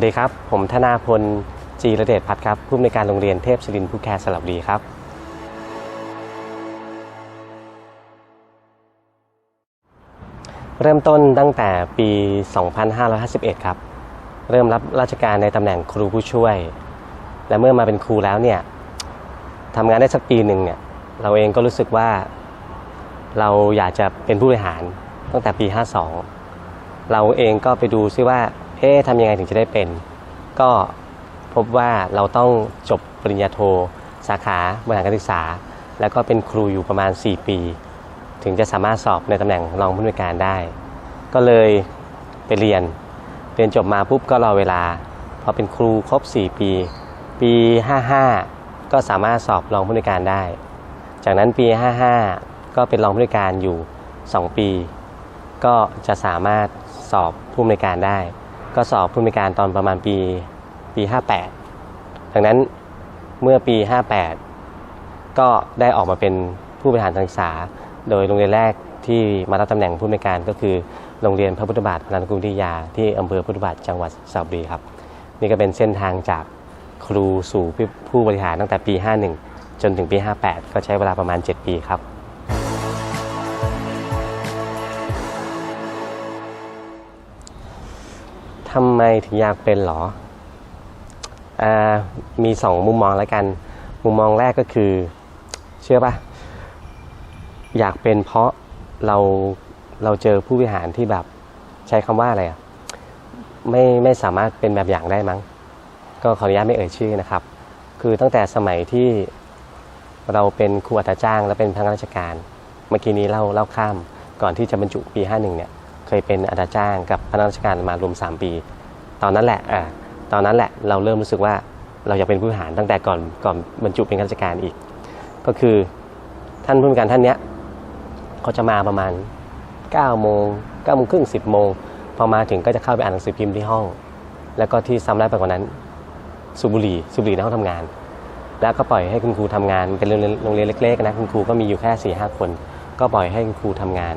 วัสดีครับ ผมธนาพลจีระเดชพัฒน์ครับผู้อำนวยการโรงเรียนเทพศิรินผู้แคร์สลับบุรีครับ เริ่มต้นตั้งแต่ปี 2551 ครับ เริ่มรับราชการในตำแหน่งครูผู้ช่วย และเมื่อมาเป็นครูแล้วเนี่ยทำงานได้สักปีหนึ่งเนี่ยเราเองก็รู้สึกว่าเราอยากจะเป็นผู้บริหารตั้งแต่ปี 52 เราเองก็ไปดูซิว่า เอ๊ะทำยังไงถึงจะได้เป็น ก็พบว่าเราต้องจบปริญญาโท สาขาบริหารการศึกษา แล้วก็เป็นครูอยู่ประมาณ 4 ปี ถึงจะสามารถสอบในตำแหน่งรองผู้อำนวยการได้ ก็เลยไปเรียน เรียนจบมาปุ๊บก็รอเวลา พอเป็นครูครบ 4 ปี ปี 55 ก็สามารถสอบรองผู้อำนวยการได้ จากนั้นปี 55 ก็เป็นรองผู้อำนวยการอยู่ 2 ปี ก็จะสามารถสอบผู้อำนวยการได้ ก็สอบผู้อำนวยการตอนประมาณปีปี 58 ดังนั้นเมื่อปี 58 ก็ได้ออกมาเป็นผู้บริหารการศึกษา โดยโรงเรียนแรกที่มารับตำแหน่งผู้อำนวยการก็คือโรงเรียนพระพุทธบาทพลานกุลวิยาที่อำเภอพุทธบาทจังหวัดสระบุรีครับ นี่ก็เป็นเส้นทางจากครูสู่ผู้บริหารตั้งแต่ปี 51 จนถึงปี 58 ก็ใช้เวลาประมาณ 7 ปีครับ ทำไมถึงอยากเป็นหรออามีสองมุมมองแล้วกัน มุมมองแรกก็คือ เชื่อปะอยากเป็นเพราะเราเราเจอผู้บริหารที่แบบใช้คำว่าอะไรอะไม่ไม่สามารถเป็นแบบอย่างได้มั้ง ก็ขออนุญาตไม่เอ่ยชื่อนะครับ คือตั้งแต่สมัยที่เราเป็นครูอัตราจ้าง และเป็นพนักงานราชการ เมื่อกี้นี้เล่าเล่าข้ามก่อนที่จะบรรจุปี 51 เนี่ย เคยเป็นอัตราจ้างกับพนักงานราชการมารวม 3 ปี ตอนนั้นแหละอ่าตอนนั้นแหละเราเริ่มรู้สึกว่าเราอยากเป็นผู้บริหารตั้งแต่ก่อนก่อนบรรจุเป็นข้าราชการอีก ก็คือท่านผู้บริการท่านเนี้ยเขาจะมาประมาณ9โมง9โมงครึ่ง10โมงพอมาถึงก็จะเข้าไปอ่านหนังสือพิมพ์ที่ห้อง แล้วก็ที่ซ้ำร้ายไปกว่านั้นสูบบุหรี่สูบบุหรี่ในห้องทำงาน แล้วก็ปล่อยให้คุณครูทำงานเป็นโรงเรียนเล็กๆนะคุณครูก็มีอยู่แค่4ี่ห้าคน ก็ปล่อยให้คุณครูทำงาน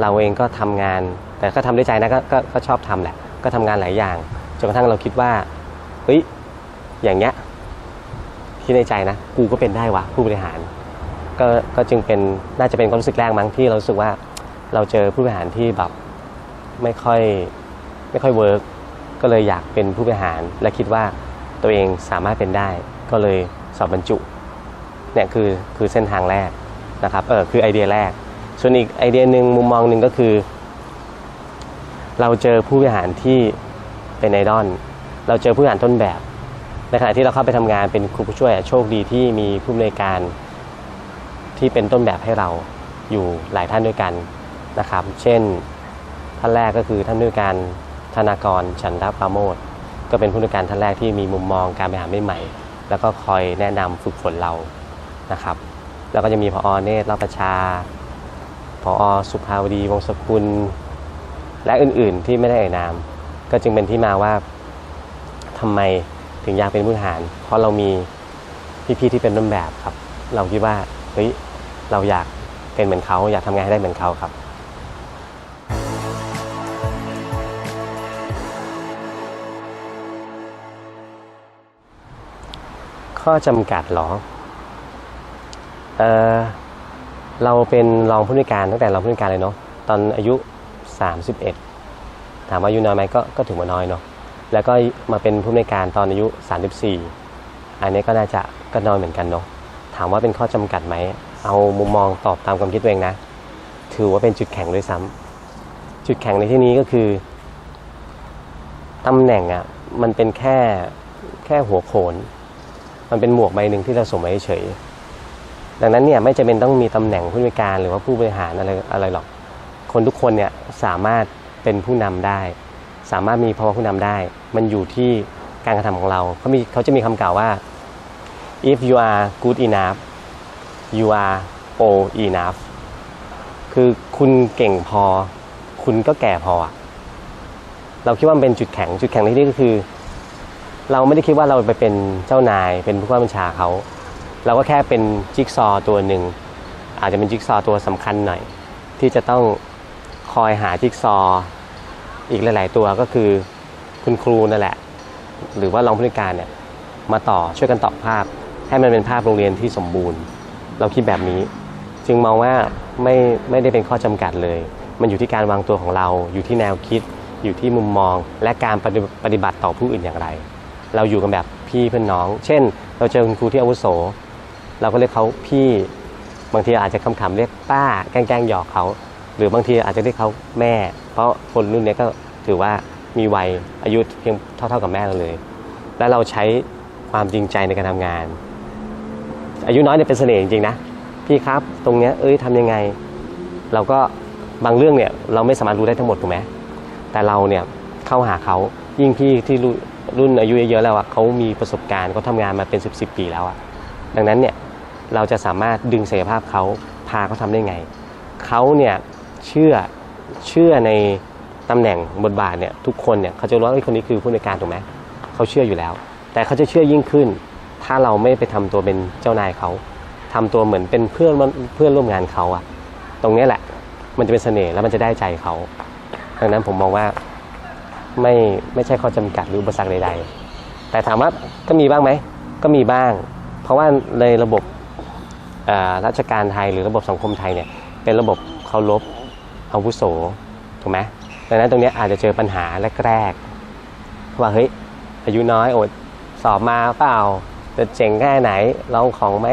เราเองก็ทำงาน แต่ก็ทำด้วยใจนะกก็ก็ชอบทำแหละ ก็ทำงานหลายอย่างจนกระทั่งเราคิดว่าเฮ้ยอย่างเงี้ยคิดในใจนะ กูก็เป็นได้วะผู้บริหาร ก็ก็จึงเป็นน่าจะเป็นความรู้สึกแรกมั้งที่เราสึกว่าเราเจอผู้บริหารที่แบบไม่ค่อยไม่ค่อยเวิร์กก็เลยอยากเป็นผู้บริหาร และคิดว่าตัวเองสามารถเป็นได้ ก็เลยสอบบรรจุเนี่ยคือคือเส้นทางแรกนะครับเออคือไอเดียแรก ส่วนอีกไอเดียหนึ่งมุมมองหนึ่งก็คือ เราเจอผู้บริหารที่เป็นไอดอลเราเจอผู้บริหารต้นแบบ ในขณะที่เราเข้าไปทำงานเป็นครูผู้ช่วยโชคดีที่มีผู้อำนวยการที่เป็นต้นแบบให้เราอยู่หลายท่านด้วยกันนะครับ เช่นท่านแรกก็คือท่านผู้วยการธนากรฉันทปราโมทก็เป็นผู้อำนวยการท่านแรกที่มีมุมมองการบริหารใหม่ๆแล้วก็คอยแนะนำฝึกฝนเรานะครับ แล้วก็จะมีพอเนตรรับประชา พออสุภาวดีวงศกุล และอื่นๆที่ไม่ได้เอ่ยนาม ก็จึงเป็นที่มาว่าทำไมถึงอยากเป็นผู้หาร เพราะเรามีพี่ๆที่เป็นต้นแบบครับ เราคิดว่าเฮ้ยเราอยากเป็นเหมือนเขาอยากทำงานให้ได้เหมือนเขาครับข้อจำกัดหรอ เออ เราเป็นรองผู้นวยการตั้งแต่รองผู้นวยการเลยเนาะตอนอายุ 31 ถามว่าอายุน้อยไหมก็ก็ถือว่าน้อยเนาะแล้วก็มาเป็นผู้นวยการตอนอายุ 34 อันนี้ก็น่าจะก็น้อยเหมือนกันเนาะถามว่าเป็นข้อจำกัดไหมเอามุมมองตอบตามความคิดตัวเองนะ ถือว่าเป็นจุดแข็งด้วยซ้ำจุดแข็งในที่นี้ก็คือตำแหน่งอะ่ะมันเป็นแค่แค่หัวโขน มันเป็นหมวกใบหนึ่งที่เราสวมไว้เฉย ดังนั้นเนี่ยไม่จำเป็นต้องมีตำแหน่งผู้บริการหรือว่าผู้บริหารอะไรอะไรหรอก คนทุกคนเนี่ยสามารถเป็นผู้นำได้ สามารถมีภาวะผู้นำได้ มันอยู่ที่การกระทำของเราเขามีเขาจะมีคำกล่าวว่า if you are good enough you are old enough คือคุณเก่งพอ คุณก็แก่พอ เราคิดว่ามันเป็นจุดแข็งจุดแข็งในที่นี้ก็คือ เราไม่ได้คิดว่าเราไปเป็นเจ้านายเป็นผู้ว่าบัญชาเขา เราก็แค่เป็นจิ๊กซอตัวหนึ่ง อาจจะเป็นจิ๊กซอตัวสำคัญหน่อย ที่จะต้องคอยหาจิ๊กซอ อีกหลาย ๆ ตัวก็คือคุณครูนั่นแหละ หรือว่ารองผู้การเนี่ยมาต่อช่วยกันต่อภาพ ให้มันเป็นภาพโรงเรียนที่สมบูรณ์ เราคิดแบบนี้ จึงมองว่าไม่ไม่ได้เป็นข้อจำกัดเลย มันอยู่ที่การวางตัวของเรา อยู่ที่แนวคิด อยู่ที่มุมมอง และการปฏิปฏิบัติต่อผู้อื่นอย่างไร เราอยู่กันแบบพี่เพื่อนน้อง เช่น เราเจอคุณครูที่อาวุโส เราก็เรียกเขาพี่ บางทีอาจจะคำขำเรียกป้า แกล้งๆหยอกเขา หรือบางทีอาจจะเรียกเขาแม่ เพราะคนรุ่นเนี้ยก็ถือว่ามีวัยอายุเพียงเท่า ๆกับแม่เราเลย และเราใช้ความจริงใจในการทำงาน อายุน้อยเนี่ยเป็นเสน่ห์จริงๆนะ พี่ครับ ตรงเนี้ยเอ้ยทำยังไง เราก็บางเรื่องเนี่ยเราไม่สามารถรู้ได้ทั้งหมดถูกไหมแต่เราเนี่ยเข้าหาเขายิ่งพี่ที่รุ่นอายุเยอะๆแล้วอะเขามีประสบการณ์เขาทำงานมาเป็น 10บสปีแล้วอะดังนั้นเนี่ย เราจะสามารถดึงศักยภาพเขาพาเขาทำได้ไง เขาเนี่ยเชื่อเชื่อในตำแหน่งบทบาทเนี่ยทุกคนเนี่ยเขาจะรู้ว่าคนนี้คือผู้ในการถูกไหมเขาเชื่ออยู่แล้ว แต่เขาจะเชื่อยิ่งขึ้น ถ้าเราไม่ไปทำตัวเป็นเจ้านายเขาทำตัวเหมือนเป็นเพื่อนเพื่อนร่วมงานเขาอะตรงนี้แหละมันจะเป็นเสน่ห์แล้วมันจะได้ใจเขาดังนั้นผมมองว่าไม่ไม่ใช่ข้อจำกัดหรืออุปสรรคใด ๆ แต่ถามว่าก็มีบ้างไหมก็มีบ้าง เพราะว่าในระบบ ราชการไทยหรือระบบสังคมไทยเนี่ยเป็นระบบเคารพอาวุโสถูกไหมดังนั้นตรงนี้อาจจะเจอปัญหาแรกๆว่าเฮ้ยอายุน้อยอดสอบมาเปล่าจะเจ๋งแค่ไหนลองของไหม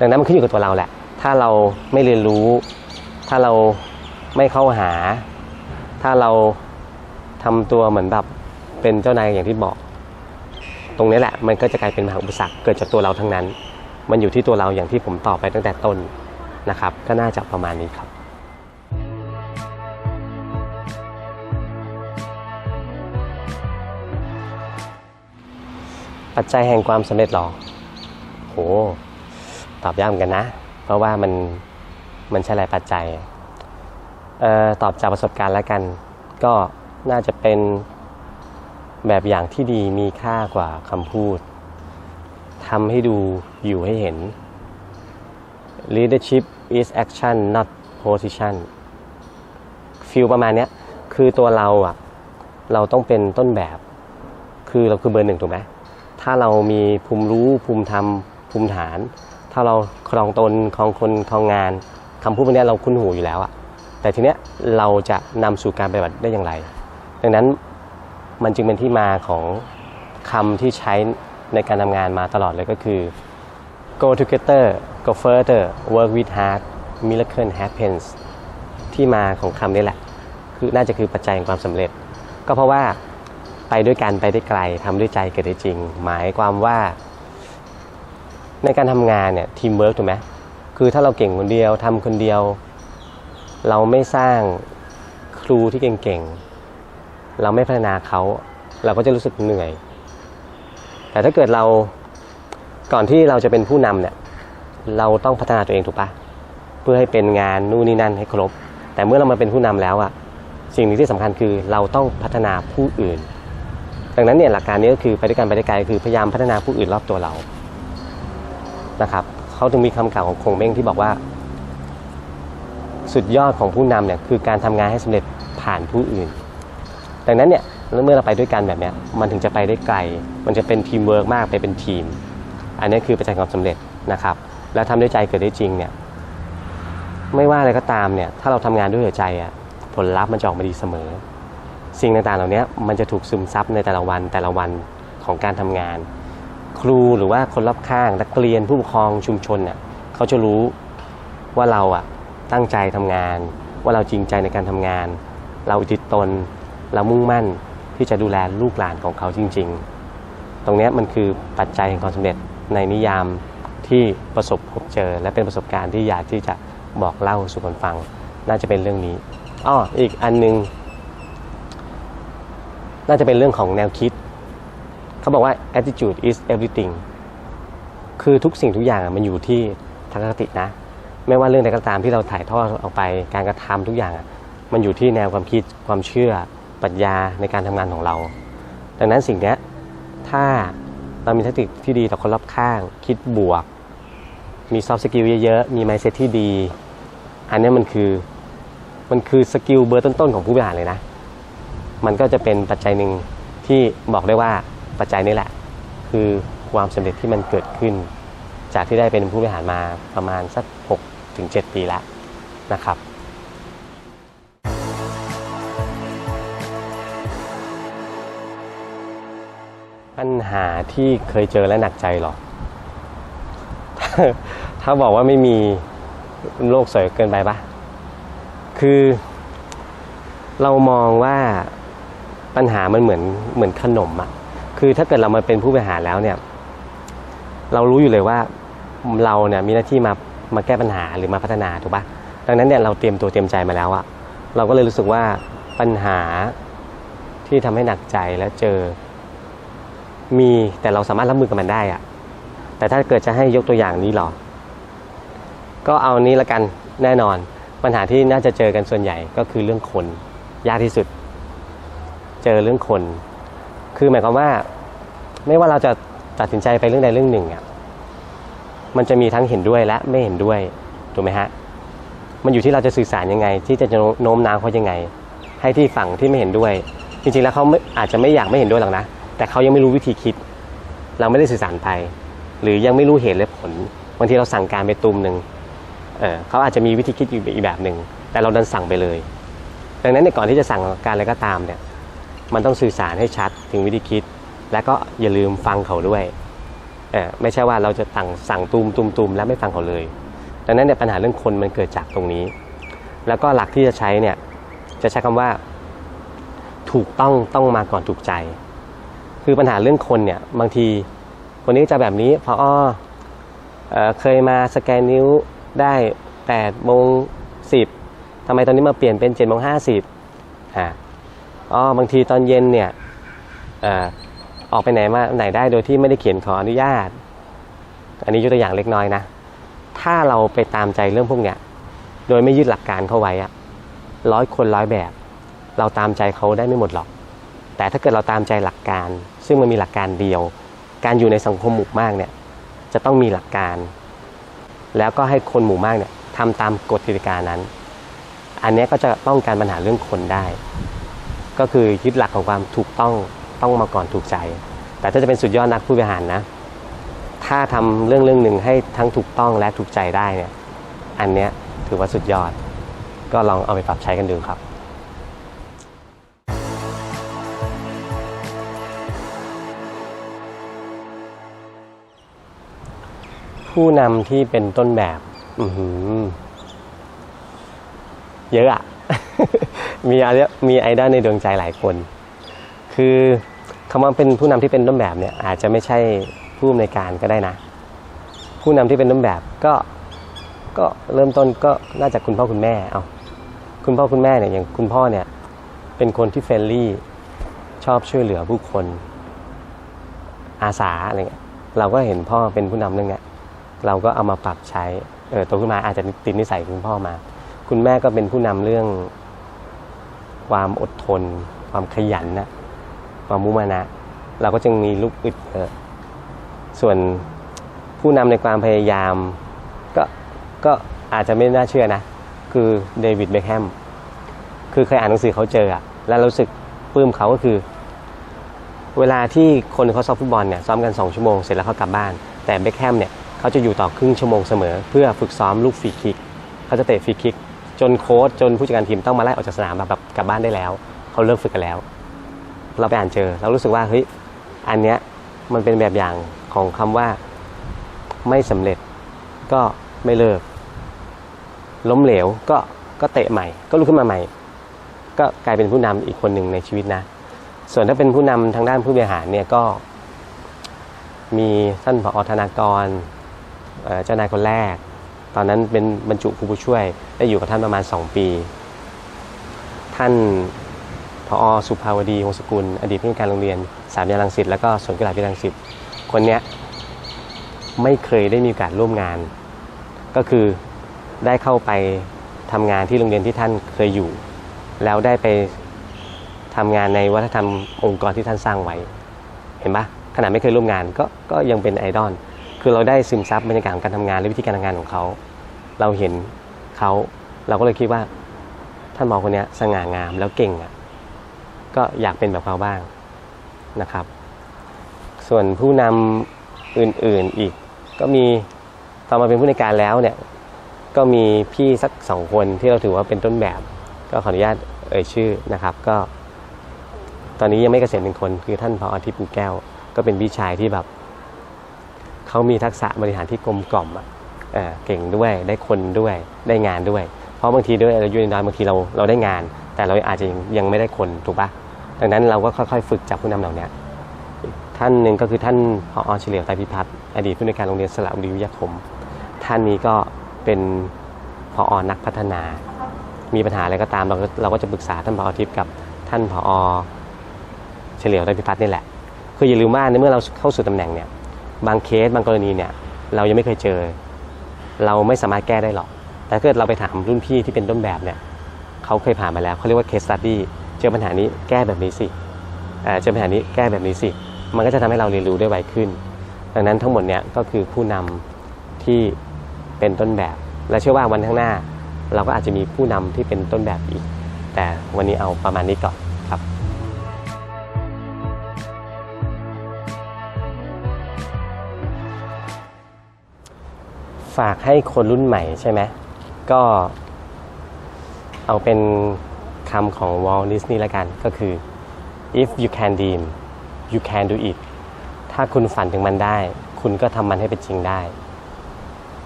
ดังนั้นมันขึ้นอยู่กับตัวเราแหละ ถ้าเราไม่เรียนรู้ ถ้าเราไม่เข้าหา ถ้าเราทำตัวเหมือนแบบเป็นเจ้านายอย่างที่บอก ตรงนี้แหละมันก็จะกลายเป็นมหาอุปสรรคเกิดจากตัวเราทั้งนั้น มันอยู่ที่ตัวเราอย่างที่ผมตอบไปตั้งแต่ต้นนะครับ ก็น่าจะประมาณนี้ครับปัจจัยแห่งความสำเร็จหรอ โห ตอบยากเหมือนกันนะ เพราะว่ามัน มันใช่หลายปัจจัย เอ่อ ตอบจากประสบการณ์แล้วกัน ก็น่าจะเป็นแบบอย่างที่ดีมีค่ากว่าคำพูดทำให้ดู อยู่ให้เห็น leadership is action not position ฟิลประมาณเนี้ยคือตัวเราอะเราต้องเป็นต้นแบบ คือเราคือเบอร์หนึ่งถูกไหมถ้าเรามีภูมิรู้ภูมิธรรมภูมิฐาน ถ้าเราครองตนครองคนครองงานคำพูดพวกนี้เราคุ้นหูอยู่แล้วอะแต่ทีเนี้ยเราจะนำสู่การปฏิบัติได้อย่างไร ดังนั้นมันจึงเป็นที่มาของคำที่ใช้ในการทำงานมาตลอดเลยก็คือ go together go further work with heart miracle happens ที่มาของคำนี้แหละ คือน่าจะคือปัจจัยแห่งความสำเร็จ ก็เพราะว่าไปด้วยกันไปได้ไกลทำด้วยใจเกิดได้จริง หมายความว่า ในการทำงานเนี่ยทีมเวิร์กถูกไหมคือถ้าเราเก่งคนเดียวทำคนเดียว เราไม่สร้างครูที่เก่งๆ เราไม่พัฒนาเขา เราก็จะรู้สึกเหนื่อย แต่ถ้าเกิดเรา ก่อนที่เราจะเป็นผู้นำเนี่ยเราต้องพัฒนาตัวเองถูกปะเพื่อให้เป็นงานนู่นนี่นั่นให้ครบ แต่เมื่อเรามาเป็นผู้นำแล้วอะสิ่งหนึ่งที่สำคัญคือเราต้องพัฒนาผู้อื่น ดังนั้นเนี่ยหลักการนี้ก็คือไปด้วยกันไปได้ไกลคือพยายามพัฒนาผู้อื่นรอบตัวเรานะครับเขาถึงมีคำกล่าวของคงเม้งที่บอกว่า สุดยอดของผู้นำเนี่ยคือการทำงานให้สำเร็จผ่านผู้อื่น ดังนั้นเนี่ยเมื่อเราไปด้วยกันแบบเนี้ยมันถึงจะไปได้ไกล มันจะเป็นทีมเวิร์กมากไปเป็นทีม อันนี้คือประจัยความสำเร็จนะครับ แล้วทำด้วยใจเกิดได้จริงเนี่ยไม่ว่าอะไรก็ตามเนี่ยถ้าเราทำงานด้วยหัวใจอะผลลัพธ์มันจะออกมาดีเสมอ สิ่งต่างๆเหล่านี้มันจะถูกซึมซับในแต่ละวันแต่ละวันของการทำงาน ครูหรือว่าคนรอบข้างนักเรียนผู้ปกครองชุมชนเนี่ยเขาจะรู้ว่าเราอะตั้งใจทำงาน ว่าเราจริงใจในการทำงาน เราอุทิศตนเรามุ่งมั่นที่จะดูแลลูกหลานของเขาจริง ๆ ตรงนี้มันคือปัจจัยแห่งความสำเร็จ ในนิยามที่ประสบพบเจอ และเป็นประสบการณ์ที่อยากที่จะบอกเล่าสู่คนฟัง น่าจะเป็นเรื่องนี้อ้ออีกอันหนึง น่าจะเป็นเรื่องของแนวคิด เขาบอกว่า attitude is everything คือทุกสิ่งทุกอย่างมันอยู่ที่ทัศนคตินะ ไม่ว่าเรื่องใดก็ตามที่เราถ่ายทอดออกไปการกระทำทุกอย่างมันอยู่ที่แนวความคิดความเชื่อปรัชญาในการทำงานของเรา ดังนั้นสิ่งนี้ถ้า เรามีทัศนคติที่ดีต่อคนรอบข้าง คิดบวก มี soft skill เยอะๆ มี mindset ที่ดี อันนี้มันคือมันคือสกิลเบอร์ต้นๆ ของผู้บริหารเลยนะ มันก็จะเป็นปัจจัยหนึ่งที่บอกได้ว่าปัจจัยนี้แหละ คือความสำเร็จที่มันเกิดขึ้น จากที่ได้เป็นผู้บริหารมาประมาณสัก6ถึง7ปีแล้วนะครับ ปัญหาที่เคยเจอและหนักใจหรอก ถ้าบอกว่าไม่มีโลกสวยเกินไปปะคือ เรามองว่าปัญหามันเหมือนเหมือนขนมอะคือถ้าเกิดเรามาเป็นผู้บริหารแล้วเนี่ย เรารู้อยู่เลยว่าเราเนี่ยมีหน้าที่มามาแก้ปัญหาหรือมาพัฒนาถูกปะดังนั้นเนี่ยเราเตรียมตัวเตรียมใจมาแล้วอะเราก็เลยรู้สึกว่าปัญหาที่ทำให้หนักใจแล้วเจอ มีแต่เราสามารถรับมือกับมันได้อะแต่ถ้าเกิดจะให้ยกตัวอย่างนี้หรอ ก็เอานี้ละกันแน่นอน ปัญหาที่น่าจะเจอกันส่วนใหญ่ก็คือเรื่องคนยากที่สุด เจอเรื่องคน คือหมายความว่า ไม่ว่าเราจะตัดสินใจไปเรื่องใดเรื่องหนึ่งอะมันจะมีทั้งเห็นด้วยและไม่เห็นด้วยถูกไหมฮะมันอยู่ที่เราจะสื่อสารยังไง ที่จะโน้มน้าวเขายังไง ให้ที่ฝั่งที่ไม่เห็นด้วย จริงๆแล้วเขาอาจจะไม่อยากไม่เห็นด้วยหรอกนะ แต่เขายังไม่รู้วิธีคิด เราไม่ได้สื่อสารไป หรือยังไม่รู้เหตุและผลบางทีเราสั่งการไปตูมหนึ่งเเขาอาจจะมีวิธีคิดอยู่อีกแบบหนึ่งแต่เราดันสั่งไปเลย ดังนั้นเนี่ยก่อนที่จะสั่งการอะไรก็ตามเนี่ยมันต้องสื่อสารให้ชัดถึงวิธีคิด และก็อย่าลืมฟังเขาด้วยไม่ใช่ว่าเราจะสั่งสั่งตูมตูมตูมแล้วไม่ฟังเขาเลย ดังนั้นเนี่ยปัญหาเรื่องคนมันเกิดจากตรงนี้ แล้วก็หลักที่จะใช้เนี่ยจะใช้คำว่า ถูกต้องต้องมาก่อนถูกใจ คือปัญหาเรื่องคนเนี่ยบางทีคนนี้จะแบบนี้พอเออเคยมาสแกนนิ้วได้8โมง10ทำไมตอนนี้มาเปลี่ยนเป็น7โมง50อ่าอ๋อบางทีตอนเย็นเนี่ยเออออกไปไหนมาไหนได้โดยที่ไม่ได้เขียนขออนุญาต อันนี้ยกตัวอย่างเล็กน้อยนะ ถ้าเราไปตามใจเรื่องพวกเนี้ย โดยไม่ยึดหลักการเข้าไว้อะร้อยคนร้อยแบบ เราตามใจเขาได้ไม่หมดหรอก แต่ถ้าเกิดเราตามใจหลักการ ซึ่งมันมีหลักการเดียว การอยู่ในสังคมหมู่มากเนี่ยจะต้องมีหลักการ แล้วก็ให้คนหมู่มากเนี่ยทำตามกฎกติกานั้น อันนี้ก็จะป้องกันปัญหาเรื่องคนได้ ก็คือยึดหลักของความถูกต้องต้องมาก่อนถูกใจ แต่ถ้าจะเป็นสุดยอดนักผู้บริหารนะ ถ้าทำเรื่องเรื่องหนึ่งให้ทั้งถูกต้องและถูกใจได้เนี่ย อันเนี้ยถือว่าสุดยอด ก็ลองเอาไปปรับใช้กันดูครับ ผู้นำที่เป็นต้นแบบ อืเยอะอะ มีอะไรมีไอดอลในดวงใจหลายคน คือคำว่าเป็นผู้นำที่เป็นต้นแบบเนี่ย อาจจะไม่ใช่ผู้อำนวยการก็ได้นะ ผู้นำที่เป็นต้นแบบก็ ก็เริ่มต้นก็น่าจะคุณพ่อคุณแม่ เอาคุณพ่อคุณแม่เนี่ยอย่างคุณพ่อเนี่ย เป็นคนที่เฟรนลี่ ชอบช่วยเหลือผู้คน อาสาอะไรเงี้ยเราก็เห็นพ่อเป็นผู้นำเรื่องเนี้ย เราก็เอามาปรับใช้เออโตขึ้นมาอาจจะติดนิสัยคุณพ่อมา คุณแม่ก็เป็นผู้นำเรื่องความอดทน ความขยันนะความมุมานะ เราก็จึงมีลูกอึดเออส่วนผู้นำในความพยายามก็ก็อาจจะไม่น่าเชื่อนะ คือเดวิดเบคแฮมคือเคยอ่านหนังสือเขาเจออะแล้วรู้สึกปลื้มเขาก็คือ เวลาที่คนเขาซ้อมฟุตบอลเนี่ยซ้อมกัน 2 ชั่วโมงเสร็จแล้วเขากลับบ้าน แต่เบคแฮมเนี่ย เขาจะอยู่ต่อครึ่งชั่วโมงเสมอ เพื่อฝึกซ้อมลูกฟรีคิก เขาจะเตะฟรีคิก จนโค้ชจนผู้จัดการทีมต้องมาไล่ออกจากสนามแบบแบบกลับบ้านได้แล้ว เขาเลิกฝึกกันแล้ว เราไปอ่านเจอเรารู้สึกว่าเฮ้ยอันเนี้ยมันเป็นแบบอย่างของคำว่าไม่สำเร็จก็ไม่เลิก ล้มเหลวก็ก็เตะใหม่ ก็ลุกขึ้นมาใหม่ ก็กลายเป็นผู้นำอีกคนหนึ่งในชีวิตนะ ส่วนถ้าเป็นผู้นำทางด้านผู้บริหารเนี่ยก็มีท่านผอธนากร เจ้านายคนแรก ตอนนั้นเป็นบรรจุครูผู้ช่วย ได้อยู่กับท่านประมาณ 2 ปี ท่านผออสุภาวดีวงศกุล อดีตผู้ในวยการโรงเรียน สามยานรังสิตแล้วก็สวนกุหลาบวิรังสิตคนเนี้ยไม่เคยได้มีโอกาสร่วมงาน ก็คือได้เข้าไปทำงานที่โรงเรียนที่ท่านเคยอยู่ แล้วได้ไปทำงานในวัฒนธรรมองค์กรที่ท่านสร้างไว้ เห็นปะขนาดไม่เคยร่วมงานก็ก็ยังเป็นไอดอล คือเราได้ซึมซับบรรยากาศของการทำงานและวิธีการทำงานของเขา เราเห็นเขาเราก็เลยคิดว่าท่านหมอคนนี้สง่างามแล้วเก่งอะก็อยากเป็นแบบเขาบ้างนะครับ ส่วนผู้นำอื่นๆอีก ก็มีตอนมาเป็นผู้ในการแล้วเนี่ยก็มีพี่สักสองคนที่เราถือว่าเป็นต้นแบบ ก็ขออนุญาตเอ่ยชื่อนะครับ ก็ ตอนนี้ยังไม่เกษียณหนึ่งคน คือท่านพออาทิตย์ปูแก้ว ก็เป็นพี่ชายที่แบบ เขามีทักษะบริหารที่กลมกล่อมอะเอเก่งด้วยได้คนด้วยได้งานด้วย เพราะบางทีด้วยอายุน้อยบางทีเราเราได้งาน แต่เราอาจจะยังไม่ได้คนถูกปะดังนั้นเราก็ค่อยๆ ฝึกจากผู้นำเหล่านี้ท่านหนึ่งก็คือท่านพอเฉลียวไตรพิพัฒน์อดีตผู้ในวยการโรงเรียนสระบุรีวิทยาคม ท่านนี้ก็เป็นพอนักพัฒนา มีปัญหาอะไรก็ตามเราก็เราก็จะปรึกษาท่านพอทิพย์กับท่านพอเฉลียวไตรพิพัฒน์นี่แหละคืออย่าลืมว่าในเมื่อเราเข้าสู่ตำแหน่งเนี่ย บางเคสบางกรณีเนี่ย เรายังไม่เคยเจอ เราไม่สามารถแก้ได้หรอก แต่ถ้าเกิดเราไปถามรุ่นพี่ที่เป็นต้นแบบเนี่ยเขาเคยผ่านมาแล้วเขาเรียกว่า case study เจอปัญหานี้แก้แบบนี้สิเอ่อเจอปัญหานี้แก้แบบนี้สิ มันก็จะทำให้เราเรียนรู้ได้ไวขึ้น ดังนั้นทั้งหมดเนี่ยก็คือผู้นำที่เป็นต้นแบบ และเชื่อว่าวันข้างหน้า เราก็อาจจะมีผู้นำที่เป็นต้นแบบอีก แต่วันนี้เอาประมาณนี้ก่อน ฝากให้คนรุ่นใหม่ใช่ไหม ก็เอาเป็นคำของวอลดิสนีย์ละกันก็คือ if you can dream you can do it ถ้าคุณฝันถึงมันได้ คุณก็ทำมันให้เป็นจริงได้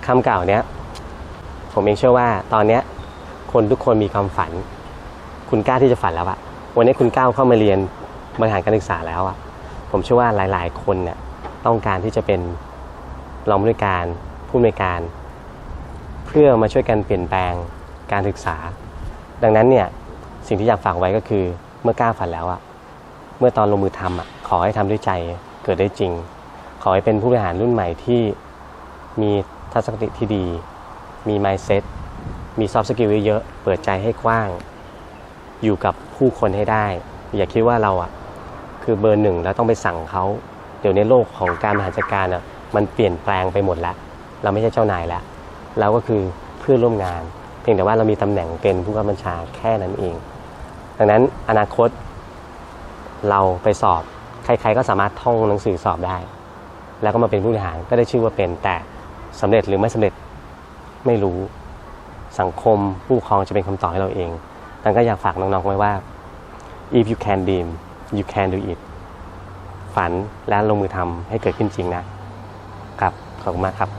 คำกล่าวเนี้ย ผมเองเชื่อว่าตอนเนี้ย คนทุกคนมีความฝัน คุณกล้าที่จะฝันแล้วอะวันนี้คุณก้าวเข้ามาเรียนบริหารการศึกษาแล้วอะผมเชื่อว่าหลาย ๆ คนเนี่ยต้องการที่จะเป็นรองผู้การ ผู้อำนการ เพื่อมาช่วยกันเปลี่ยนแปลงการศึกษา ดังนั้นเนี่ยสิ่งที่อยากฝากไว้ก็คือเมื่อกล้าฝันแล้วอะเมื่อตอนลงมือทำอะขอให้ทำด้วยใจเกิดได้จริง ขอให้เป็นผู้บริหารรุ่นใหม่ที่มีทัศนคติที่ดี มี mindset มี soft skill เยอะๆเปิดใจให้กว้าง อยู่กับผู้คนให้ได้ อย่าคิดว่าเราอะคือเบอร์หนึ่งแล้วต้องไปสั่งเขาเดี๋ยวในโลกของการบริหารจัดการอะมันเปลี่ยนแปลงไปหมดแล้ว เราไม่ใช่เจ้านายแล้ว เราก็คือเพื่อนร่วมงาน เพียงแต่ว่าเรามีตำแหน่งเป็นผู้กำกับบัญชาแค่นั้นเอง ดังนั้นอนาคตเราไปสอบ ใคร ๆ ก็สามารถท่องหนังสือสอบได้ แล้วก็มาเป็นผู้บริหารก็ได้ชื่อว่าเป็นแต่สำเร็จหรือไม่สำเร็จไม่รู้สังคมผู้ปกครองจะเป็นคำตอบให้เราเองดังก็อยากฝากน้องๆไว้ว่า if you can dream you can do it ฝันและลงมือทำให้เกิดขึ้นจริงนะครับ ขอบคุณมากครับ